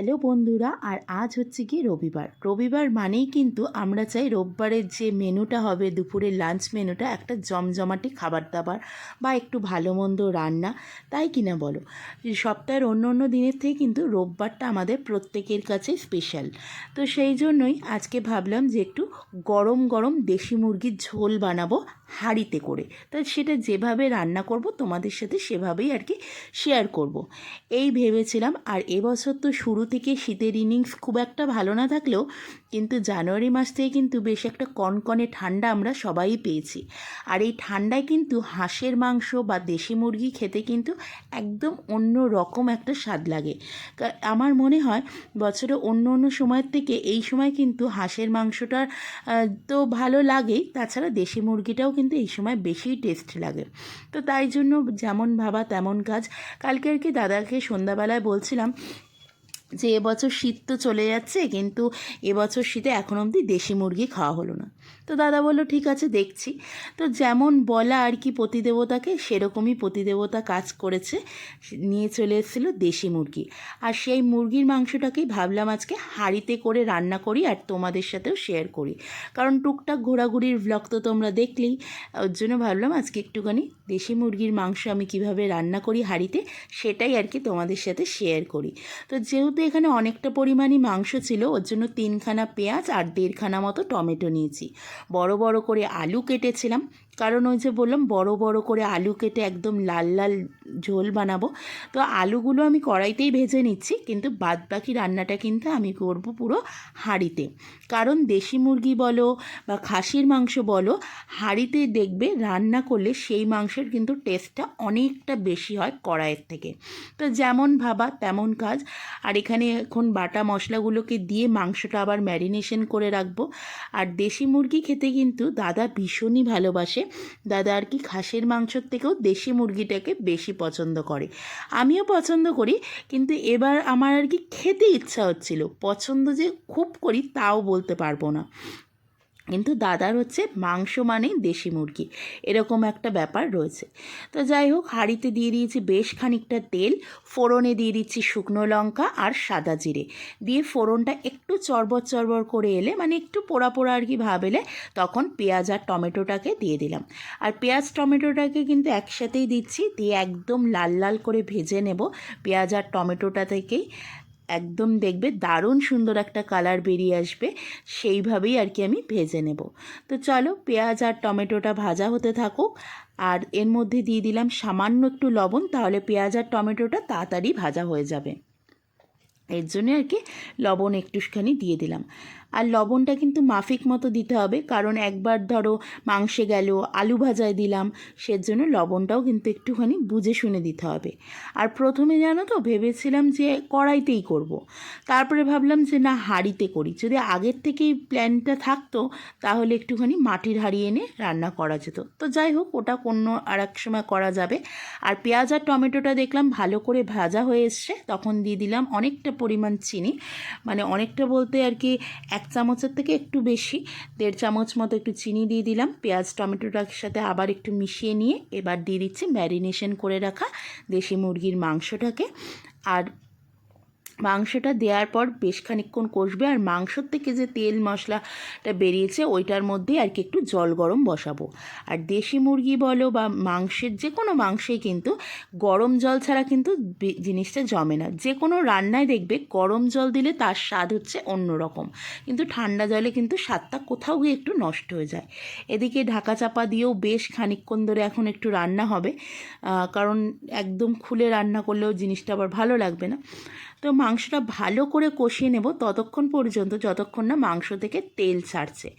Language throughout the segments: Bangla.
হ্যালো বন্ধুরা, আর আজ হচ্ছে কি রবিবার। রবিবার মানেই কিন্তু আমরা চাই রোববারের যে মেনুটা হবে, দুপুরের লাঞ্চ মেনুটা, একটা জমজমাটি খাবার দাবার বা একটু ভালো মন্দ রান্না, তাই কিনা বলো? সপ্তাহের অন্য অন্য দিনের থেকে কিন্তু রোববারটা আমাদের প্রত্যেকের কাছে স্পেশাল তো সেই জন্যই আজকে ভাবলাম যে একটু গরম গরম দেশি মুরগির ঝোল বানাবো হাঁড়িতে করে। তো সেটা যেভাবে রান্না করব, তোমাদের সাথে সেভাবেই আর কি শেয়ার করব। এই ভেবেছিলাম, আর এবছর তো শুরু থেকে শীতের ইনিংস খুব একটা ভালো না থাকলেও কিন্তু জানুয়ারি মাস থেকে কিন্তু বেশ একটা কনকনে ঠান্ডা আমরা সবাই পেয়েছি। আর এই ঠান্ডায় কিন্তু হাঁসের মাংস বা দেশি মুরগি খেতে কিন্তু একদম অন্য রকম একটা স্বাদ লাগে। আমার মনে হয় বছরে অন্য অন্য সময়ের থেকে এই সময় কিন্তু হাঁসের মাংসটার তো ভালো লাগেই তাছাড়া দেশি মুরগিটাও কিন্তু এই সময় বেশি টেস্ট লাগে। তো তাই জন্য যেমন ভাবা তেমন কাজ। কালকে আর কি দাদাকে সন্ধ্যাবেলায় বলছিলাম যে এবছর শীত তো চলে যাচ্ছে, কিন্তু এবছর শীতে এখন অবধি দেশি মুরগি খাওয়া হলো না। তো দাদা বলল, ঠিক আছে, দেখছি। তো যেমন বলা আর কি পতিদেবতাকে, সেরকমই পতিদেবতা কাজ করেছে। নিয়ে চলে এসেছিল দেশি মুরগি। আর সেই মুরগির মাংসটাকেই ভাবলাম আজকে হাঁড়িতে করে রান্না করি আর তোমাদের সাথেও শেয়ার করি। কারণ টুকটাক ঘোরাঘুরির ভ্লগ তো তোমরা দেখলেই। ওর জন্য ভাবলাম আজকে একটুখানি দেশি মুরগির মাংস আমি কীভাবে রান্না করি হাঁড়িতে, সেটাই আর কি তোমাদের সাথে শেয়ার করি। তো যেহেতু এখানে অনেকটা পরিমাণই মাংস ছিল, ওর জন্য তিনখানা পেঁয়াজ আর দেড়খানা মতো টমেটো নিয়েছি। বড় বড় করে আলু কেটেছিলাম। কারণ ওই যে বললাম, বড় বড় করে আলু কেটে একদম লাল লাল ঝোল বানাবো। তো আলুগুলো আমি কড়াইতেই ভেজে নিচ্ছি, কিন্তু বাদ বাকি রান্নাটা কিন্তু আমি করব পুরো হাঁড়িতে। কারণ দেশি মুরগি বলো বা খাসির মাংস বলো, হাঁড়িতে দেখবে রান্না করলে সেই মাংসের কিন্তু টেস্টটা অনেকটা বেশি হয় কড়াইয়ের থেকে। তো যেমন ভাবা তেমন কাজ। আর এখানে এখন বাটা মশলাগুলোকে দিয়ে মাংসটা আবার ম্যারিনেশন করে রাখব। আর দেশি মুরগি খেতে কিন্তু দাদা ভীষণই ভালোবাসে। দাদা আর কি খাসির মাংসর থেকেও দেশি মুরগিটাকে বেশি পছন্দ করে। আমিও পছন্দ করি, কিন্তু এবার আমার আর কি খেতে ইচ্ছা হচ্ছিল। পছন্দ যে খুব করি, তাও বলতে পারব না। কিন্তু দাদার হচ্ছে মাংস মানেই দেশি মুরগি। এরকম একটা ব্যাপার রয়েছে। তো যাই হোক, হাঁড়িতে দিয়ে দিয়েছি বেশ খানিকটা তেল, ফোড়নে দিয়ে দিচ্ছি শুকনো লঙ্কা আর সাদা জিরে। দিয়ে ফোড়নটা একটু চরবর চরবর করে এলে মানে একটু পোড়া পোড়া আর কি ভাব এলে, তখন পেঁয়াজ আর টমেটোটাকে দিয়ে দিলাম। আর পেঁয়াজ টমেটোটাকে কিন্তু একসাথেই দিচ্ছি, দিয়ে একদম লাল লাল করে ভেজে নেব। পেঁয়াজ আর টমেটোটা থেকেই একদম দেখবে দারুণ সুন্দর একটা কালার বেরিয়ে আসবে, সেইভাবেই আর কি আমি ভেজে নেব। তো চলো পেঁয়াজ আর টমেটোটা ভাজা হতে থাকুক, আর এর মধ্যে দিয়ে দিলাম সামান্য একটু লবণ, তাহলে পেঁয়াজ আর টমেটোটা তাড়াতাড়ি ভাজা হয়ে যাবে। এর জন্য আর কি লবণ একটুখানি দিয়ে দিলাম। আর লবণটা কিন্তু মাফিক মতো দিতে হবে, কারণ একবার ধরো মাংসে গেল, আলু ভাজায় দিলাম, সেজন্য লবণটাও কিন্তু একটুখানি বুঝে শুনে দিতে হবে। আর প্রথমে জানো তো ভেবেছিলাম যে কড়াইতেই করব। তারপরে ভাবলাম যে না, হাঁড়িতে করি। যদি আগের থেকেই প্ল্যানটা থাকতো, তাহলে একটুখানি মাটির হাঁড়ি এনে রান্না করা যেত। তো যাই হোক, ওটা কোনো আর এক সময় করা যাবে। আর পেঁয়াজ আর টমেটোটা দেখলাম ভালো করে ভাজা হয়ে এসছে, তখন দিয়ে দিলাম অনেকটা পরিমাণ চিনি। মানে অনেকটা বলতে আর কি এক চামচের থেকে একটু বেশি, দেড় চামচ মতো একটু চিনি দিয়ে দিলাম, পেঁয়াজ টমেটোটার সাথে আবার একটু মিশিয়ে নিয়ে এবার দিয়ে দিচ্ছি ম্যারিনেশন করে রাখা দেশি মুরগির মাংসটাকে। আর মাংসটা দেওয়ার পর বেশ খানিকক্ষণ কষবে আর মাংসর থেকে যে তেল মশলাটা বেরিয়েছে ওইটার মধ্যে আর কি একটু জল গরম বসাবো। আর দেশি মুরগি বলো বা মাংসের যে কোনো মাংসেই কিন্তু গরম জল ছাড়া কিন্তু জিনিসটা জমে না। যে কোনো রান্নায় দেখবে গরম জল দিলে তার স্বাদ হচ্ছে অন্যরকম। কিন্তু ঠান্ডা জলে কিন্তু স্বাদটা কোথাও গিয়ে একটু নষ্ট হয়ে যায়। এদিকে ঢাকা চাপা দিয়েও বেশ খানিকক্ষণ ধরে এখন একটু রান্না হবে। কারণ একদম খুলে রান্না করলেও জিনিসটা আবার ভালো লাগবে না। তো মাংসটা ভালো করে কষিয়ে নেব ততক্ষণ পর্যন্ত, যতক্ষণ না মাংস থেকে তেল ছাড়ছে।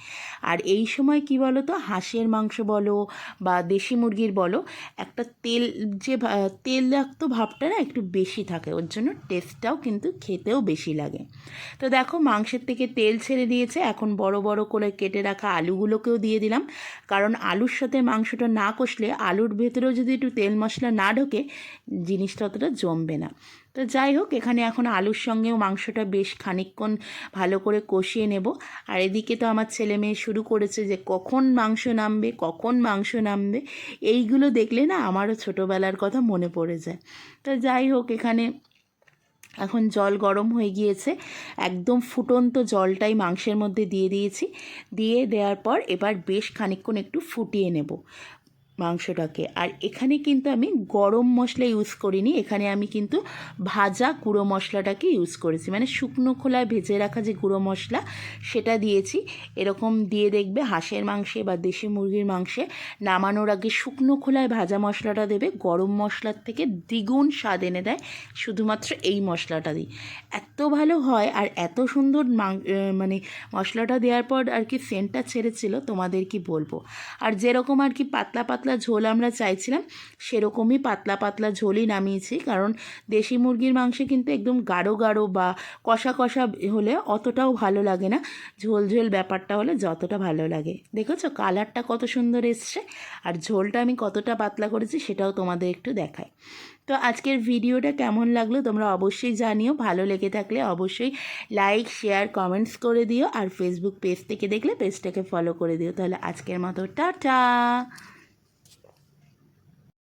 আর এই সময় কি বলো তো হাঁসের মাংস বলো বা দেশি মুরগির বলো, একটা তেল যে ভা- তেলাক্ত ভাবটা না একটু বেশি থাকে, ওর জন্য টেস্টটাও কিন্তু খেতেও বেশি লাগে। তো দেখো মাংসের থেকে তেল ছেড়ে দিয়েছে, এখন বড় বড় করে কেটে রাখা আলুগুলোকেও দিয়ে দিলাম। কারণ আলুর সাথে মাংসটা না কষলে আলুর ভেতরেও যদি একটু তেল মশলা না ঢোকে, জিনিসটা অতটা জমবে না। তো যাই হোক, এখানে এখন আলুর সঙ্গেও মাংসটা বেশ খানিকক্ষণ ভালো করে কষিয়ে নেব। আর এদিকে তো আমার ছেলে মেয়ে শুরু করেছে যে কখন মাংস নামবে, কখন মাংস নামবে, এইগুলো দেখলে না আমারও ছোটোবেলার কথা মনে পড়ে যায়। তো যাই হোক, এখানে এখন জল গরম হয়ে গিয়েছে। একদম ফুটন্ত জলটাই মাংসের মধ্যে দিয়ে দিয়েছি। দিয়ে দেওয়ার পর এবার বেশ খানিকক্ষণ একটু ফুটিয়ে নেব। মাংসটাকে আর এখানে কিন্তু আমি গরম মশলা ইউজ করিনি, এখানে আমি কিন্তু ভাজা গুঁড়ো মশলাটাকে ইউজ করেছি। মানে শুকনো খোলায় ভেজে রাখা যে গুঁড়ো মশলা, সেটা দিয়েছি। এরকম দিয়ে দেখবে হাঁসের মাংসে বা দেশি মুরগির মাংসে নামানোর আগে শুকনো খোলায় ভাজা মশলাটা দেবে, গরম মশলার থেকে দ্বিগুণ স্বাদ এনে দেয়, শুধুমাত্র এই মশলাটা দিই এত ভালো হয় আর এত সুন্দর মানে মশলাটা দেওয়ার পর আর কি সেন্টটা ছেড়েছিল, তোমাদের কি বলব? আর যেরকম আর কি পাতলা পাতলা পাতলা ঝোল আমরা চাইছিলাম, সেরকমই পাতলা পাতলা ঝোলই নামিয়েছি। কারণ দেশি মুরগির মাংসে কিন্তু একদম গাঢ় গাঢ় বা কষা কষা হলে অতটাও ভালো লাগে না। ঝোল ঝোল ব্যাপারটা হলে যতটা ভালো লাগে। দেখেছ? কালারটা কত সুন্দর এসছে। আর ঝোলটা আমি কতটা পাতলা করেছি সেটাও তোমাদের একটু দেখাই। তো আজকের ভিডিওটা কেমন লাগল তোমরা অবশ্যই জানিও। ভালো লেগে থাকলে অবশ্যই লাইক, শেয়ার, কমেন্টস করে দিও। আর ফেসবুক পেজ থেকে দেখলে পেজটাকে ফলো করে দিও। তাহলে আজকের মতো টাটা!